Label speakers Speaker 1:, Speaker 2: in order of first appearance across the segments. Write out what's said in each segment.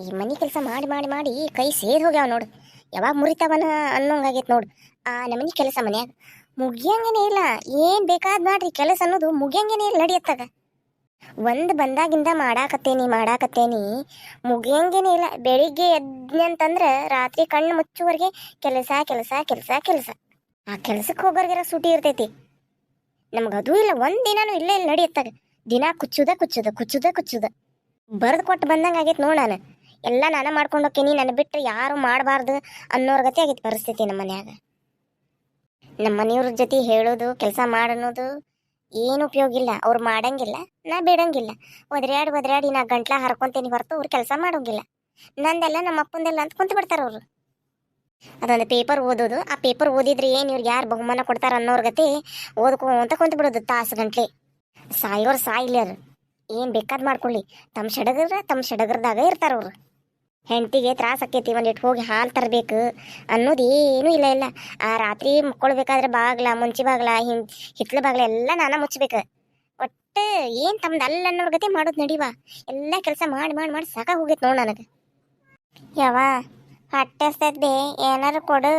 Speaker 1: ಈ ಮನೆ ಕೆಲಸ ಮಾಡಿ ಮಾಡಿ ಮಾಡಿ ಕೈ ಸೇದ್ ಹೋಗ್ಯಾವ ನೋಡು. ಯಾವಾಗ ಮುರಿತಾವನ ಅನ್ನೋಂಗಾಗೈತೆ ನೋಡು. ಆ ನಮ್ಮನೆ ಕೆಲಸ ಮನ್ಯಾಗ ಮುಗಿಯಂಗೇನೆ ಇಲ್ಲ. ಏನ್ ಬೇಕಾದ್ ಮಾಡ್ರಿ. ಕೆಲಸ ಅನ್ನೋದು ಮುಗಿಯಂಗೇನೆ ಇಲ್ಲ ನಡಿಯತ್ತಾಗ ಒಂದು ಬಂದಾಗಿಂದ ಮಾಡಾಕತ್ತೇನಿ ಮಾಡಾಕತ್ತೇನಿ ಮುಗಿಯಂಗೇನೆ ಇಲ್ಲ. ಬೆಳಿಗ್ಗೆ ಎದ್ನೆ ಅಂತಂದ್ರ ರಾತ್ರಿ ಕಣ್ಣು ಮುಚ್ಚುವರೆಗೆ ಕೆಲಸ ಕೆಲಸ ಕೆಲಸ ಕೆಲಸ. ಆ ಕೆಲಸಕ್ಕೆ ಹೋಗೋರ್ಗೆರ ಸೂಟಿ ಇರ್ತೈತಿ. ನಮ್ಗೆ ಅದು ಇಲ್ಲ. ಒಂದು ದಿನಾನು ಇಲ್ಲೇ ಇಲ್ಲ ನಡಿಯತ್ತಾಗ ದಿನ ಕುಚ್ಚುದ ಕುಚ್ಚುದ ಕುಚ್ಚುದ ಕುಚ್ಚುದ. ಬರೆದು ಕೊಟ್ಟು ಬಂದಂಗೆ ಆಗೈತೆ ನಾನು. ಎಲ್ಲ ನಾನು ಮಾಡ್ಕೊಂಡು ಹೋಗ್ತೀನಿ. ನನ್ನ ಬಿಟ್ಟರೆ ಯಾರು ಮಾಡಬಾರ್ದು ಅನ್ನೋರ್ ಗತಿ ಆಗಿತ್ತು ಪರಿಸ್ಥಿತಿ ನಮ್ಮ ಮನ್ಯಾಗ. ನಮ್ಮ ಮನೆಯವ್ರ ಜೊತೆ ಹೇಳೋದು, ಕೆಲಸ ಮಾಡೋದು ಏನು ಉಪಯೋಗ ಇಲ್ಲ. ಅವ್ರು ಮಾಡಂಗಿಲ್ಲ, ನಾ ಬಿಡಂಗಿಲ್ಲ. ಒದ್ರಾಡಿ ಒದ್ರ್ಯಾಡಿ ನಾ ಗಂಟ್ಲ ಹರ್ಕೊಂತೀನಿ ಹೊರತು ಅವ್ರು ಕೆಲಸ ಮಾಡೋಂಗಿಲ್ಲ. ನಂದೆಲ್ಲ ನಮ್ಮ ಅಪ್ಪಂದೆಲ್ಲ ಅಂತ ಕುಂತು ಬಿಡ್ತಾರೆ ಅವರು. ಅದೊಂದು ಪೇಪರ್ ಓದೋದು. ಆ ಪೇಪರ್ ಓದಿದ್ರೆ ಏನು ಇವ್ರಿಗೆ ಯಾರು ಬಹುಮಾನ ಕೊಡ್ತಾರ ಅನ್ನೋರ್ ಗತಿ ಓದ್ಕೊಂತ ಕುಂತು ಬಿಡೋದು ತಾಸು ಗಂಟ್ಲೆ. ಸಾಯೋರು ಸಾಯಿಲ್ಲ ಅದು. ಏನು ಬೇಕಾದ್ ಮಾಡ್ಕೊಳ್ಳಿ. ತಮ್ಮ ಸಡಗರ ತಮ್ಮ ಸಡಗರದಾಗ ಇರ್ತಾರ ಅವ್ರು. ಹೆಂಡತಿಗೆ ತ್ರಾಸ ಆಕೈತಿ ಒಂದಿಟ್ಟು ಹೋಗಿ ಹಾಲು ತರಬೇಕು ಅನ್ನೋದು ಏನೂ ಇಲ್ಲ ಇಲ್ಲ. ಆ ರಾತ್ರಿ ಮುಕ್ಕೊಳ್ಬೇಕಾದ್ರೆ ಬಾಗ್ಲ, ಮುಂಚಿ ಬಾಗ್ಲ ಹಿಂ ಹಿತ್ಲ ಬಾಗ್ಲ ಎಲ್ಲ ನಾನ ಮುಚ್ಚಬೇಕು ಒಟ್ಟು ಏನು ತಮ್ದು ಅಲ್ಲ ಅನ್ನೋರ್ ಗತಿ ಮಾಡೋದು ನಡೀವ. ಎಲ್ಲ ಕೆಲಸ ಮಾಡಿ ಮಾಡಿ ಮಾಡಿ ಸಾಕಾಗಿ ಹೋಗೈತೆ ನೋಡಿ ನನಗೆ. ಯಾವ ಹೊಟ್ಟೆ ಹಸ್ತೈತಿ ಏನಾರು ಕೊಡು.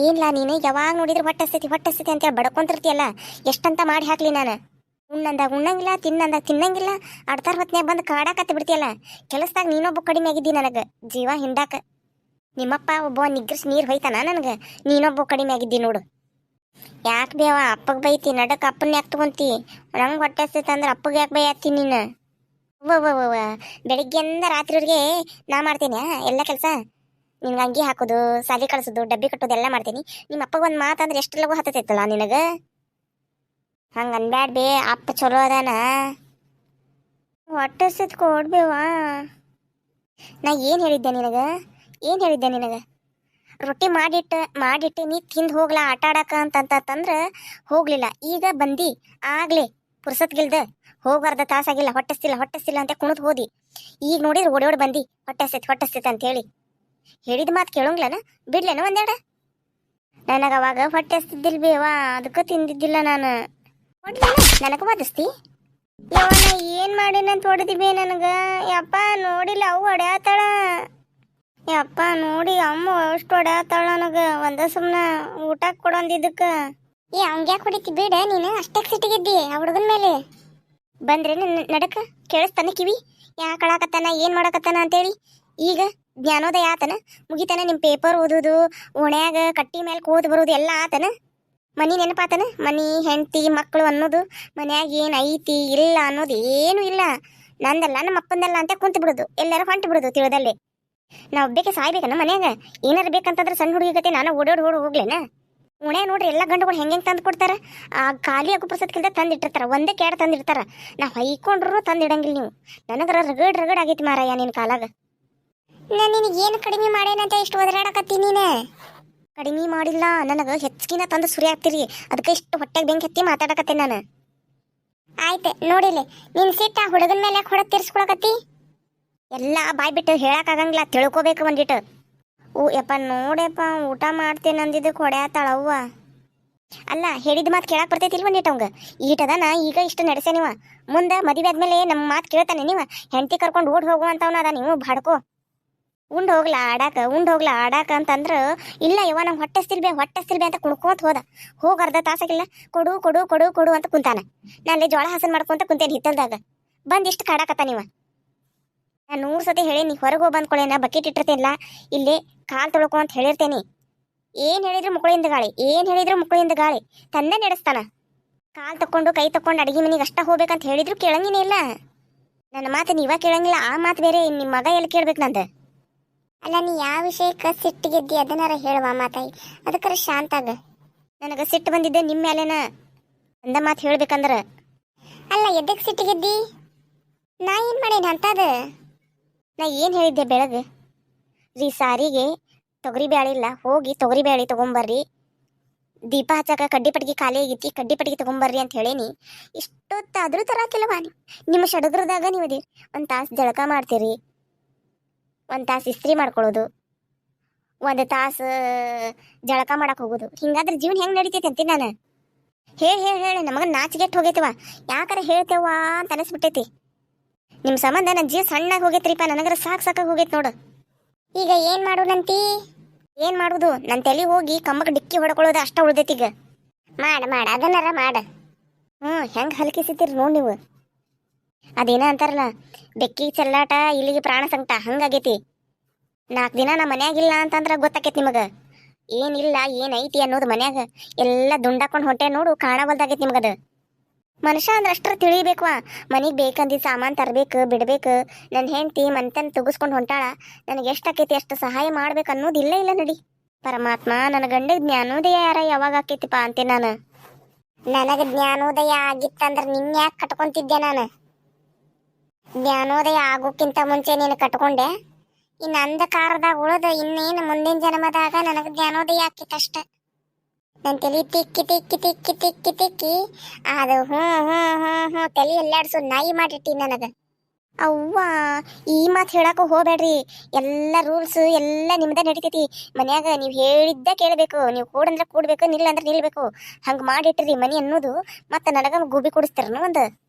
Speaker 1: ಏನಿಲ್ಲ ನೀನು? ಯಾವಾಗ ನೋಡಿದ್ರೆ ಹೊಟ್ಟೆ ಹಸ್ತೈತಿ ಹೊಟ್ಟೆ ಹಸ್ತೈತಿ ಅಂತೇಳಿ ಬಡ್ಕೊಂತಿರ್ತೀಯಲ್ಲ, ಎಷ್ಟಂತ ಮಾಡಿ ಹಾಕ್ಲಿ ನಾನು? ಉಣ್ಣಂದಾಗ ಉಣ್ಣಂಗಿಲ್ಲ ತಿನ್ನಂದಾಗ ತಿನ್ನಂಗಿಲ್ಲ. ಅಡ್ತಾರ ಹೊತ್ನ್ಯಾಗ ಬಂದು ಕಾಡಾಕತ್ತಿ ಬಿಡ್ತಿಯಲ್ಲ? ಕೆಲಸದಾಗ ನೀನೊಬ್ಬ ಕಡಿಮೆ ಆಗಿದ್ದಿ ನನಗೆ. ಜೀವ ಹಿಂಡಾಕ. ನಿಮ್ಮಪ್ಪ ಒಬ್ಬ ನಿಗ್ರಸ್ ನೀರು ಹೊಯ್ತಾನ ನನಗೆ? ನೀನೊಬ್ಬ ಕಡಿಮೆ ಆಗಿದ್ದಿ ನೋಡು. ಯಾಕೆ ಬೇವ? ಅಪ್ಪಗೆ ಬೈತಿ ನಡಕ್ಕೆ ಅಪ್ಪನ ಯಾಕೆ ತಗೊಂತಿ? ನಂಗೆ ಹೊಟ್ಟೆ ಹಸ್ತೈತೆ ಅಂದ್ರೆ ಅಪ್ಪಗೆ ಯಾಕೆ ಬೈಯಾತಿ ನೀನು? ವ ಬೆಳಿಗ್ಗೆಂದ ರಾತ್ರಿವರೆಗೆ ನಾ ಮಾಡ್ತೀನಿ ಎಲ್ಲ ಕೆಲಸ? ನಿನ್ಗೆ ಅಂಗಿ ಹಾಕೋದು, ಸಾಲಿ ಕಳಿಸೋದು, ಡಬ್ಬಿ ಕಟ್ಟೋದು ಎಲ್ಲ ಮಾಡ್ತೀನಿ. ನಿಮ್ಮ ಅಪ್ಪಗೆ ಒಂದು ಮಾತಂದ್ರೆ ಎಷ್ಟು ಲಗು ಹತ್ತೈತಲ್ಲ ನಿನಗೆ? ಹಂಗೆ ಅನ್ಬ್ಯಾಡ ಬೇ ಅಪ್ಪ ಚಲೋ ಅದಾನ. ಹೊಟ್ಟೆ ಸಿತ್ ಕೊಡ್ಬೇವಾ. ನಾ ಏನು ಹೇಳಿದ್ದೆ ನಿನಗೆ? ಏನು ಹೇಳಿದ್ದೆ ನಿನಗೆ? ರೊಟ್ಟಿ ಮಾಡಿಟ್ಟು ಮಾಡಿಟ್ಟು, ನೀ ತಿಂದು ಹೋಗ್ಲಾ ಆಟ ಆಡಕ ಅಂತಂತಂದ್ರೆ ಹೋಗ್ಲಿಲ್ಲ. ಈಗ ಬಂದಿ, ಆಗ್ಲಿ ಪುರ್ಸತ್ಗಿಲ್ದ ಹೋಗಾರ್ದ ತಾಸಾಗಿಲ್ಲ ಹೊಟ್ಟೆಸ್ತಿಲ್ಲ ಹೊಟ್ಟೆಸ್ತಿಲ್ಲ ಅಂತ ಕುಣಿದು ಹೋದಿ. ಈಗ ನೋಡಿದ್ರೆ ಓಡಿ ಬಂದಿ ಹೊಟ್ಟೆಸ್ತೈತಿ ಅಂತ ಹೇಳಿ ಹೇಳಿದ ಮಾತು ಕೇಳೋಂಗ್ಲನ? ಬಿಡ್ಲೇನ ಒಂದೆಡ ನನಗೆ ಅವಾಗ ಹೊಟ್ಟೆ ಹಸ್ತಿದ್ದಿಲ್ ಬೇವಾ ಅದಕ್ಕೆ ತಿಂದಿದ್ದಿಲ್ಲ ನಾನು. ನನಗೆ ವಾದಿಸ್ತಿ? ಯಾವನ ಏನು ಮಾಡೇನಂತ ಬೇ ನನಗ? ಯಪ್ಪ, ನೋಡಿಲ್ಲ ಅವು ಹೊಡ್ಯಾತಾಳ. ಯಪ್ಪ, ನೋಡಿ ಅಮ್ಮ ಅಷ್ಟು ಹೊಡ್ಯಾತಾಳ ನನಗ. ಒಂದ ಸುಮ್ನ ಊಟ ಕೊಡೊಂದಿದ್ದಕ್ಕ. ಏ ಅವಂಗ್ಯಾಕೆ ಹೊಡಿತಿ ಬೇಡ ನೀನು? ಅಷ್ಟೇ ಸಿಟ್ಟಿಗಿದ್ದಿ ಆ ಹುಡುಗನ ಮೇಲೆ. ಬಂದ್ರೆ ನಡಕ, ಕೇಳಿಸ್ತಾನ ಕಿವಿ. ಯಾಕೆ ಅಳಾಕತ್ತಾನ, ಏನ್ ಮಾಡಕತ್ತಾನ ಅಂತೇಳಿ. ಈಗ ಜ್ಞಾನೋದಯ ಆತನ, ಮುಗಿತಾನ ನಿಮ್ ಪೇಪರ್ ಓದುದು, ಓಣ್ಯಾಗ ಕಟ್ಟಿ ಮೇಲೆ ಕೂತ್ ಬರೋದು ಎಲ್ಲ ಆತನ. ಮನಿ ನೆನಪಾತನ? ಮನಿ ಹೆಂಡತಿ ಮಕ್ಕಳು ಅನ್ನೋದು ಮನ್ಯಾಗ ಏನು ಐತಿ ಇಲ್ಲ ಅನ್ನೋದು ಏನು ಇಲ್ಲ. ನಂದಲ್ಲ ನಮ್ಮ ಅಪ್ಪಂದಲ್ಲ ಅಂತ ಕುಂತು ಬಿಡುದು. ಎಲ್ಲರೂ ಹೊಂಟು ಬಿಡುದು ತಿಳಿದಲ್ಲಿ. ನಾ ಒಬ್ಬಕ್ಕೆ ಸಾಯ್ಬೇಕನ್ನ ಮನ್ಯಾಗ? ಏನಾರು ಬೇಕಂತಂದ್ರೆ ಸಣ್ಣ ಹುಡುಗಿ ನಾನು ಓಡೋಡ್ ಓಡ್ ಹೋಗ್ಲೇನ? ಉಣೆ ನೋಡ್ರಿ ಎಲ್ಲ ಗಂಡುಗಳು ಹೆಂಗೆ ತಂದು ಕೊಡ್ತಾರೆ? ಆ ಖಾಲಿ ಆಗೋ ಪ್ರಸತ್ಕಿಲ್ದ ತಂದಿಟ್ಟಿರ್ತಾರ ಒಂದೇ ಕ್ಯಾಡ್ ತಂದಿರ್ತಾರ ನಾ ಹೊಯ್ಕೊಂಡ್ರು ತಂದಿಡಂಗಿಲ್ಲ ನೀವು. ನನಗರ ರಗಡ್ ರಗಡ್ ಆಗೈತಿ ಮಾರಯ್ಯ ನಿನ್ ಕಾಲಾಗ. ನಾನು ನಿನಗೇನು ಕಡಿಮೆ ಮಾಡೇನಂತ ಇಷ್ಟು ಒದರಾಡಕತ್ತೀನಿ ನೀನು? ಕಡಿಮೆ ಮಾಡಿಲ್ಲ. ನನಗೆ ಹೆಚ್ಚಿನ ತಂದು ಸುರಿ ಆಗ್ತೀರಿ ಅದಕ್ಕೆ ಇಷ್ಟು ಹೊಟ್ಟೆಗೆ ಬೆಂಕಿ ಹತ್ತಿ ಮಾತಾಡಕತ್ತೆ ನಾನು. ಆಯ್ತು, ನೋಡಿಲಿ. ನಿನ್ ಸಿಟ್ಟ ಆ ಹುಡುಗನ ಮೇಲೆ ಹೊಡೆ ತೀರ್ಸ್ಕೊಳಕತ್ತಿ? ಎಲ್ಲ ಬಾಯ್ ಬಿಟ್ಟು ಹೇಳಕ್ಕಾಗಂಗಿಲ್ಲ ತಿಳ್ಕೊಬೇಕು ಒಂದಿಟ್ಟು ಓ ಯಪ್ಪ ನೋಡ್ಯಪ್ಪ ಊಟ ಮಾಡ್ತೇನೆ ಅಂದಿದ್ದಕ್ಕೆ ಹೊಡ್ಯಾತಾಳವ್ವ ಅಲ್ಲ, ಹೇಳಿದ ಮಾತು ಕೇಳಕ್ ಬರ್ತೈತಿಲ್ ಒಂದಿಟ್ಟು ಅವಂಗ. ಈಟದನ ಈಗ ಇಷ್ಟು ನಡೆಸೆ ನೀವ. ಮುಂದೆ ಮದುವೆ ಆದ್ಮೇಲೆ ನಮ್ಮ ಮಾತು ಕೇಳ್ತಾನೆ ನೀವ. ಹೆಂಡತಿ ಕರ್ಕೊಂಡು ಓಡ್ ಹೋಗುವಂತವನ ಅದ. ನೀವು ಬಾಡ್ಕೋ. ಉಂಡ್ ಹೋಗ್ಲಾ ಆಡಾಕ, ಉಂಡ್ ಹೋಗ್ಲಾ ಆಡಾಕ ಅಂತಂದ್ರ, ಇಲ್ಲ ಇವ ನಮ್ ಹೊಟ್ಟೆ ಸಿಲ್ಬೆ ಹೊಟ್ಟೆ ಸಿಲ್ಬೆ ಅಂತ ಕುಣ್ಕೋತ ಹೋದ. ಹೋಗ ಅರ್ಧ ತಾಸಾಗಿಲ್ಲ ಕೊಡು ಕೊಡು ಕೊಡು ಕೊಡು ಅಂತ ಕುಂತಾನ. ನಾ ಅಲ್ಲಿ ಜೋಳ ಹಸನ್ ಮಾಡ್ಕೊಂತ ಕುಂತೇನಿ ಹಿತ್ತಲ್ದಾಗ. ಬಂದ್ ಇಷ್ಟು ಕಾಡಾಕತ್ತ ನೀವ ನಾನು ನೂರು ಸತಿ ಹೇಳೇನಿ, ಹೊರಗೆ ಹೋಗಿ ಬಂದ್ಕೊಳ್ಳೇನ ಬಕೆಟ್ ಇಟ್ಟಿರ್ತೇನಲ್ಲ ಇಲ್ಲಿ ಕಾಲ್ ತೊಳ್ಕೊ ಅಂತ ಹೇಳಿರ್ತೇನಿ. ಏನ್ ಹೇಳಿದ್ರು ಮುಕ್ಕಳಿಂದ ಗಾಳಿ, ಏನ್ ಹೇಳಿದ್ರು ಮುಕ್ಕಳಿಂದ ಗಾಳಿ ತಂದೆ ನಡೆಸ್ತಾನ. ಕಾಲ್ ತಕೊಂಡು ಕೈ ತಕೊಂಡು ಅಡಿಗೆ ಮನೆಗೆ ಅಷ್ಟ ಹೋಗ್ಬೇಕಂತ ಹೇಳಿದ್ರು ಕೇಳಂಗಿನೇ ಇಲ್ಲ. ನನ್ನ ಮಾತು ನೀವ ಕೇಳಂಗಿಲ್ಲ, ಆ ಮಾತು ಬೇರೆ ನಿಮ್ಮ ಮಗ ಎಲ್ಲಿ ಕೇಳ್ಬೇಕು ನಂದು? ಅಲ್ಲ, ನೀ ಯಾವ ವಿಷಯಕ್ಕೆ ಸಿಟ್ಟಿಗೆದ್ದಿ ಅದನ್ನಾರ ಹೇಳುವ ಮಾತಾಯಿ. ಅದಕ್ಕರ ಶಾಂತ ಆಗ. ನನಗೆ ಸಿಟ್ಟು ಬಂದಿದ್ದೆ ನಿಮ್ಮ ಮೇಲೇನ ಅಂದ ಮಾತು ಹೇಳ್ಬೇಕಂದ್ರ. ಅಲ್ಲ ಎದಕ್ಕೆ ಸಿಟ್ಟಿಗೆದ್ದಿ ನಾ ಏನು ಮಾಡೇನಿ ಅಂತದ? ನಾ ಏನು ಹೇಳಿದ್ದೆ ಬೆಳಗ್ಗೆ ರೀ, ಸಾರಿಗೆ ತೊಗರಿ ಬ್ಯಾಳೆ ಇಲ್ಲ, ಹೋಗಿ ತೊಗರಿ ಬ್ಯಾಳೆ ತೊಗೊಂಬರ್ರಿ. ದೀಪ ಹಚ್ಚಾಕ ಕಡ್ಡಿ ಪಟ್ಗಿ ಖಾಲಿ ಆಗೈತಿ, ಕಡ್ಡಿ ಪಟ್ಗಿ ತಗೊಂಬರ್ರಿ ಅಂತ ಹೇಳೇನಿ. ಇಷ್ಟೊತ್ತಾದ್ರೂ ತರಾಕಿಲ್ಲವಾ ನೀ. ನಿಮ್ಮ ಷಡಗ್ರದಾಗ ನೀವು ಒಂದು ತಾಸು ಜಳಕ ಮಾಡ್ತೀರಿ. ಒಂದು ತಾಸು ಇಸ್ತ್ರಿ ಮಾಡ್ಕೊಳ್ಳೋದು ಒಂದು ತಾಸು ಜಳಕ ಮಾಡಕ್ಕೆ ಹೋಗೋದು. ಹಿಂಗಾದ್ರೆ ಜೀವನ ಹೆಂಗೆ ನಡೀತೈತೆ ಅಂತೀನಿ ನಾನು. ಹೇಳಿ ಹೇಳಿ ಹೇಳಿ ನಮಗೆ ನಾಚಿಗೆಟ್ಟು ಹೋಗೈತವ ಯಾಕಾರ ಹೇಳ್ತೇವ ಅಂತ ಅನಿಸ್ಬಿಟ್ಟೈತಿ. ನಿಮ್ಮ ಸಂಬಂಧ ನನ್ನ ಜೀವ ಸಣ್ಣಾಗಿ ಹೋಗೈತ್ರಿಪ್ಪ, ನನಗರ ಸಾಕು ಸಾಕಾಗಿ ಹೋಗೈತೆ ನೋಡು. ಈಗ ಏನು ಮಾಡೋಣಂತಿ? ಏನು ಮಾಡೋದು? ನನ್ನ ತಲೆ ಹೋಗಿ ಕಮ್ಮಕ್ಕೆ ಡಿಕ್ಕಿ ಹೊಡ್ಕೊಳ್ಳೋದು ಅಷ್ಟ ಉಳ್ದೈತಿ ಈಗ. ಮಾಡ ಮಾಡ, ಅದನ್ನಾರ ಮಾಡ. ಹ್ಞೂ ಹೆಂಗೆ ಹಲ್ಕಿಸಿತೀರಿ ನೋಡಿ ನೀವು. ಅದೇನ ಅಂತಾರಲ್ಲ ಬೆಕ್ಕಿಗೆ ಚೆಲ್ಲಾಟ, ಇಲ್ಲಿಗೆ ಪ್ರಾಣ ಸಂಕಟ, ಹಂಗಾಗೈತಿ. ನಾಲ್ಕು ದಿನ ನಮ್ಮ ಮನ್ಯಾಗಿಲ್ಲ ಅಂತಂದ್ರೆ ಗೊತ್ತಾಕೈತಿ ನಿಮಗೆ. ಏನಿಲ್ಲ ಏನೈತಿ ಅನ್ನೋದು ಮನ್ಯಾಗ ಎಲ್ಲ ದುಂಡಾಕೊಂಡು ಹೊಟ್ಟೆ ನೋಡು ಕಾಣಬಲ್ದಾಗೈತಿ ನಿಮಗದು. ಮನುಷ್ಯ ಅಂದ್ರೆ ಅಷ್ಟರ ತಿಳಿಬೇಕು ಮನೆಗೆ ಬೇಕಂದಿ ಸಾಮಾನು ತರಬೇಕು, ಬಿಡಬೇಕು. ನನ್ನ ಹೆಂಡತಿ ಮನ್ತನ ತುಗಿಸ್ಕೊಂಡು ಹೊಂಟಾಳ, ನನಗೆ ಎಷ್ಟು ಆಕೈತಿ ಅಷ್ಟು ಸಹಾಯ ಮಾಡ್ಬೇಕು ಅನ್ನೋದು ಇಲ್ಲ ಇಲ್ಲ ನಡಿ. ಪರಮಾತ್ಮ ನನ್ನ ಗಂಡಿಗೆ ಜ್ಞಾನೋದಯ ಯಾರ ಯಾವಾಗ ಆಕೈತಿಪ್ಪ ಅಂತೀನಿ ನಾನು. ನನಗೆ ಜ್ಞಾನೋದಯ ಆಗಿತ್ತಂದ್ರೆ ನಿನ್ನ ಯಾಕೆ ಕಟ್ಕೊಂತಿದ್ದೆ ನಾನು. ಜ್ಞಾನೋದಯ ಆಗೋಕ್ಕಿಂತ ಮುಂಚೆ ನೀನು ಕಟ್ಕೊಂಡೆ. ಇನ್ನು ಅಂಧಕಾರದಾಗ ಉಳಿದ ಇನ್ನೇನು ಮುಂದಿನ ಜನ್ಮದಾಗ ನನಗೆ ಜ್ಞಾನೋದಯ ಆಕಿತ್ತಷ್ಟ ನನ್ನ ತಲೆ ತಿಕ್ಕಿ ತಿಕ್ಕಿ ತಿಕ್ಕಿ ತಿಕ್ಕಿ ತಿಕ್ಕಿ. ಅದು ಹ್ಞೂ ಹ್ಞೂ ಹ್ಞೂ ಹ್ಞೂ ತಲೆ ಎಲ್ಲಾಡ್ಸು ನಾಯಿ ಮಾಡಿಟ್ಟಿ ನನಗೆ. ಅವ್ವ, ಈ ಮಾತು ಹೇಳಕ್ಕೆ ಹೋಗ್ಬೇಡ್ರಿ. ಎಲ್ಲ ರೂಲ್ಸ್, ಎಲ್ಲ ನಿಮ್ದೇ ನಡಿತೈತಿ. ಮನ್ಯಾಗ ನೀವು ಹೇಳಿದ್ದ ಕೇಳಬೇಕು. ನೀವು ಕೂಡಂದ್ರೆ ಕೂಡಬೇಕು ನಿಲ್ಲ ಅಂದ್ರೆ ನಿಲ್ಬೇಕು. ಹಂಗೆ ಮಾಡಿಟ್ರಿ ಮನೆ ಅನ್ನೋದು. ಮತ್ತೆ ನನಗೆ ಗುಬಿ ಕೊಡಿಸ್ತಾರನು ಒಂದು?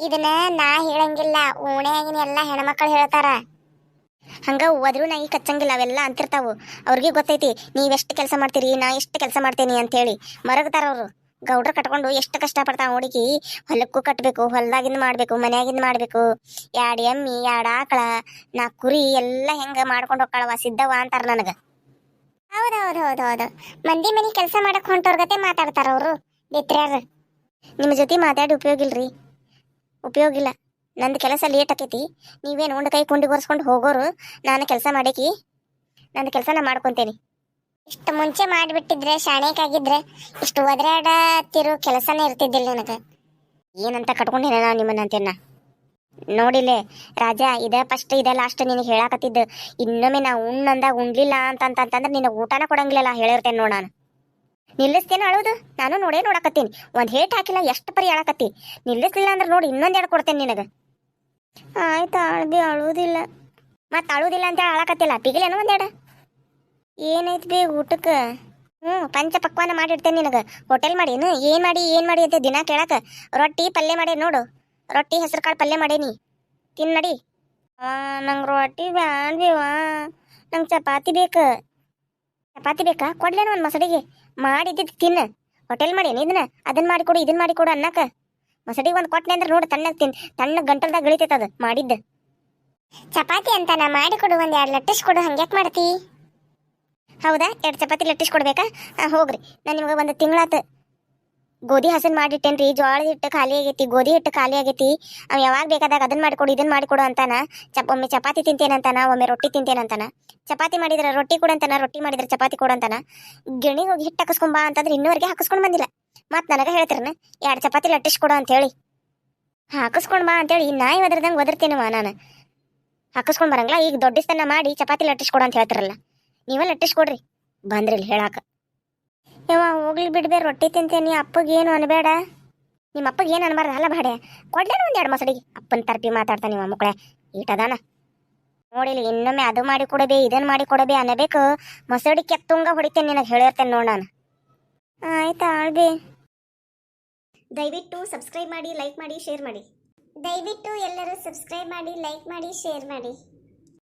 Speaker 1: ಇದನ್ನ ನಾ ಹೇಳಂಗಿಲ್ಲ, ಓಣ್ಯಾಗಿನ ಎಲ್ಲ ಹೆಣ್ಮಕ್ಳು ಹೇಳ್ತಾರ. ಹಂಗ ಒದ್ರು ನಾಯಿ ಕಚ್ಚಂಗಿಲ್ಲ, ಅವೆಲ್ಲ ಅಂತಿರ್ತಾವು. ಅವ್ರಿಗೆ ಗೊತ್ತೈತಿ ನೀವೆಷ್ಟು ಕೆಲಸ ಮಾಡ್ತೀರಿ, ನಾ ಎಷ್ಟು ಕೆಲಸ ಮಾಡ್ತೇನಿ ಅಂತೇಳಿ. ಮರಗ್ತಾರ ಅವರು. ಗೌಡ್ರ ಕಟ್ಕೊಂಡು ಎಷ್ಟು ಕಷ್ಟಪಡ್ತಾವ ಹುಡುಗಿ ಹೊಲಕ್ಕೂ ಕಟ್ಟಬೇಕು ಹೊಲದಾಗಿಂದ ಮಾಡಬೇಕು, ಮನೆಯಾಗಿಂದ ಮಾಡಬೇಕು. ಎರಡು ಎಮ್ಮಿ ಎರಡು ಆಕಳ ನಾ ಕುರಿ ಎಲ್ಲ ಹೆಂಗ ಮಾಡ್ಕೊಂಡು ಹೋಗ್ಕಳವ ಸಿದ್ಧವ ಅಂತಾರ ನನಗೆ. ಹೌದು ಹೌದು ಹೌದು ಹೌದು ಮಂದಿ ಮನೆ ಕೆಲಸ ಮಾಡಕ್ ಹೊಂಟೋರ್ ಗತೆ ಮಾತಾಡ್ತಾರ ಅವರು ಬಿತ್ರ್ಯಾರ ನಿಮ್ಮ ಜೊತೆ ಮಾತಾಡಿ ಉಪಯೋಗ ಇಲ್ರಿ ಉಪಯೋಗ ಇಲ್ಲ. ನಂದು ಕೆಲಸ ಲೇಟ್ ಆಕೈತಿ. ನೀವೇನು ಉಂಡು ಕೈ ಕುಂಡಿ ಒರೆಸ್ಕೊಂಡು ಹೋಗೋರು, ನಾನು ಕೆಲಸ ಮಾಡೇಕಿ. ನಂದು ಕೆಲಸ ನಾ ಮಾಡ್ಕೊಂತೇನಿ. ಇಷ್ಟು ಮುಂಚೆ ಮಾಡಿಬಿಟ್ಟಿದ್ರೆ, ಶಾಣೆಕಾಗಿದ್ರೆ, ಇಷ್ಟು ಒದರಾಡತ್ತಿರೋ ಕೆಲಸನೇ ಇರ್ತಿದ್ದಿಲ್ಲ ನನಗೆ. ಏನಂತ ಕಟ್ಕೊಂಡಿನ ನಾನು ನಿಮ್ಮನ್ನ ಅಂತೇನ? ನೋಡಿಲೆ, ರಾಜ, ಇದ ಫಸ್ಟ್ ಇದ ಲಾಸ್ಟ್ ನಿನಗೆ ಹೇಳಾಕತ್ತಿದ್ದು. ಇನ್ನೊಮ್ಮೆ ನಾ ಉಣ್ಣಂದಾಗ ಉಣ್ಲಿಲ್ಲ ಅಂತಂತಂತಂದ್ರೆ ನಿನಗೆ ಊಟನ ಕೊಡಂಗಿಲ್ಲ ಹೇಳಿರ್ತೇನೆ ನೋಡ ನಾನು. ನಿಲ್ಲಿಸ್ತೇನೆ ಅಳೋದು? ನಾನು ನೋಡೇ ನೋಡಕತ್ತೀನಿ. ಒಂದು ಹೇಟ್ ಹಾಕಿಲ್ಲ, ಎಷ್ಟು ಪರಿ ಹೇಳಕತ್ತಿ ನಿಲ್ಲಿಸ್ಲಿಲ್ಲ ಅಂದ್ರೆ ನೋಡಿ, ಇನ್ನೊಂದು ಎರಡು ಕೊಡ್ತೇನೆ ನಿನಗೆ. ಆಯ್ತು, ಅಳ್ಬಿ ಅಳುವುದಿಲ್ಲ ಮತ್ತೆ ಅಳುವುದಿಲ್ಲ ಅಂತ ಅಳಕತ್ತಿಲ್ಲ. ಪಿಗಿಲೇನು ಒಂದೆರಡು ಏನೈತಿ ಬಿ ಊಟಕ್ಕೆ? ಹ್ಞೂ ಪಂಚ ಪಕ್ವಾನ ಮಾಡಿಡ್ತೇನೆ ನಿನಗೆ. ಹೋಟೆಲ್ ಮಾಡಿ ಏನು ಮಾಡಿ ಏನು ಮಾಡಿ ಅಂತ ದಿನ ಕೇಳಕ. ರೊಟ್ಟಿ ಪಲ್ಯ ಮಾಡಿ ನೋಡು. ರೊಟ್ಟಿ ಹೆಸರು ಕಾಳು ಪಲ್ಯ ಮಾಡೇನಿ. ತಿನ್ ನಡಿ. ನಂಗೆ ರೊಟ್ಟಿ ಬ್ಯಾಡ್ಬಿವಾ ನಂಗೆ ಚಪಾತಿ ಬೇಕು. ಚಪಾತಿ ಬೇಕಾ? ಕೊಡ್ಲೇನು ಒಂದು ಮಸಡಿಗೆ ಮಾಡಿದ್ದಿದ್ದು ತಿನ್ನು. ಹೋಟೆಲ್ ಮಾಡಿ ಇದನ್ನ? ಅದನ್ನ ಮಾಡಿಕೊಡು ಇದನ್ನ ಮಾಡಿಕೊಡು ಅನ್ನಕ. ಮಸಡಿಗೆ ಒಂದು ಕೊಟ್ಟನೆ ಅಂದ್ರೆ ನೋಡು ತಣ್ಣಗೆ ತಿನ್ ತಣ್ಣ ಗಂಟಲ್ದಾಗ ಗಳಿತೈತೆ ಅದು ಮಾಡಿದ್ದು. ಚಪಾತಿ ಅಂತ ನಾ ಮಾಡಿಕೊಡು ಒಂದು ಎರಡು ಲಟ್ಟಿಸ್ ಕೊಡು ಹಂಗ್ಯಾಕೆ ಮಾಡ್ತಿ? ಹೌದಾ? ಎರಡು ಚಪಾತಿ ಲಟ್ಟಿಸ್ ಕೊಡ್ಬೇಕಾ? ಹಾಂ ಹೋಗ್ರಿ. ನಾನು ನಿಮ್ಗೆ ಒಂದು ತಿಂಗಳಾತು ಗೋಧಿ ಹಸನ್ ಮಾಡಿಟ್ಟೇನ್ರಿ, ಜೋಳದ ಹಿಟ್ಟು ಖಾಲಿ ಆಗೈತಿ, ಗೋಧಿ ಹಿಟ್ಟು ಖಾಲಿ ಆಗೈತಿ. ಅವ್ ಯಾವಾಗ ಬೇಕಾದಾಗ ಅದನ್ನ ಮಾಡಿಕೊಡು ಇದನ್ನ ಮಾಡಿಕೊಡು ಅಂತಾನ. ಚಪ್, ಒಮ್ಮೆ ಚಪಾತಿ ತಿಂತೇನಂತಾನ ಒಮ್ಮೆ ರೊಟ್ಟಿ ತಿಂತೇನಂತಾನ ಚಪಾತಿ ಮಾಡಿದ್ರೆ ರೊಟ್ಟಿ ಕೊಡಂತಾನ ರೊಟ್ಟಿ ಮಾಡಿದ್ರೆ ಚಪಾತಿ ಕೊಡಂತಾನ ಗಿಣಿ ಹೋಗಿ ಹಿಟ್ಟು ಹಾಕಿಸ್ಕೊಂಬಾ ಅಂತಂದ್ರೆ ಇನ್ನೂವರೆಗೆ ಹಾಕಿಸ್ಕೊಂಡು ಬಂದಿಲ್ಲ. ಮತ್ತೆ ನನಗೆ ಹೇಳ್ತಿರನ, ಎರಡು ಚಪಾತಿ ಲಟ್ಟಿಸ್ ಕೊಡು ಅಂತೇಳಿ ಹಾಕಿಸ್ಕೊಂಡು ಬಾ ಅಂತೇಳಿ ನಾಯಿ ಒದರ್ದಂಗೆ ಒದರ್ತೇನವ ನಾನು. ಹಾಕಿಸ್ಕೊಂಡು ಬರಂಗಿಲ್ಲ, ಈಗ ದೊಡ್ಡಸ್ತನ ಮಾಡಿ ಚಪಾತಿ ಲಟ್ಟಿಸ್ ಕೊಡು ಅಂತ ಹೇಳ್ತಿರಲ್ಲ. ನೀವೇ ಲಟ್ಟಿಸ್ ಕೊಡ್ರಿ ಬಂದ್ರಿ ಇಲ್ಲಿ ಹೇಳಾಕ. ಯವ್ವ, ಹೋಗ್ಲಿ ಬಿಡ್ಬೇ ರೊಟ್ಟಿ ತಿಂತೇನಿ ಅಪ್ಪಗೆ ಏನು ಅನ್ಬೇಡ? ನಿಮ್ಮ ಅಪ್ಪಗೆ ಏನು ಅನ್ಬಾರ್ದು? ಅಲ್ಲ ಬಾಡೆ, ಕೊಡ್ಲೇನು ಒಂದು ಎರಡು ಮಸಡಿಗೆ ಅಪ್ಪನ ತರ್ಪಿ ಮಾತಾಡ್ತಾನೆ ನಿಮ್ಮ ಮಕ್ಕಳೇ ಈಟದಾನ ನೋಡಿಲಿ ಇನ್ನೊಮ್ಮೆ ಅದು ಮಾಡಿ ಕೊಡಬೇ ಇದನ್ನು ಮಾಡಿ ಕೊಡಬೇ ಅನ್ನಬೇಕು. ಮಸಡಿ ಕೆತ್ತುಂಗ ಹೊಡಿತೇನೆ ನಿನಗೆ ಹೇಳಿರ್ತೇನೆ ನೋಡ ನಾನು. ಆಯ್ತಾ ಆಳ್ಬಿ ದಯವಿಟ್ಟು ಸಬ್ಸ್ಕ್ರೈಬ್ ಮಾಡಿ ಲೈಕ್ ಮಾಡಿ ಶೇರ್ ಮಾಡಿ. ದಯವಿಟ್ಟು ಎಲ್ಲರೂ ಸಬ್ಸ್ಕ್ರೈಬ್ ಮಾಡಿ ಲೈಕ್ ಮಾಡಿ ಶೇರ್ ಮಾಡಿ.